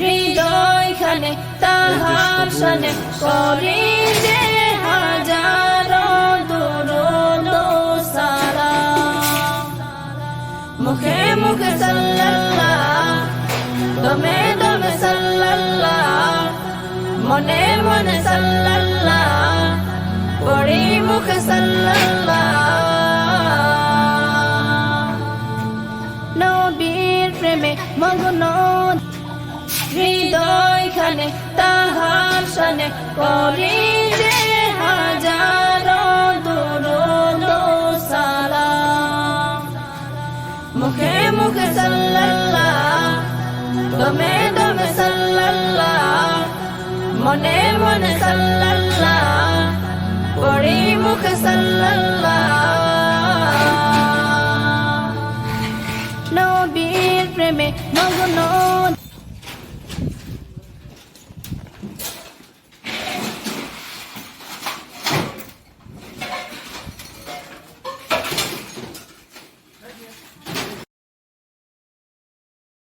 হৃদয়খানে তাহার সনে করি যে হাজারো দুরুদ সালাম। মুখে মুখে সাল্লাল্লাহ দমে দমে সাল্লাল্লাহ মনে মনে সাল্লাল্লাহ পড়ি মুখে সাল্লাল্লাহ। নবীর প্রেমে মগ্ন হৃদয়খানে তাহার সনে করি যে হাজারো দুরুদ সালাম। মুখে মুখে সাল্লাল্লাহ, দমে দমে সাল্লাল্লাহ, মনে মনে সাল্লাল্লাহ, পড়ি মুখে সাল্লাল্লাহ। নবীর প্রেমে মগ্ন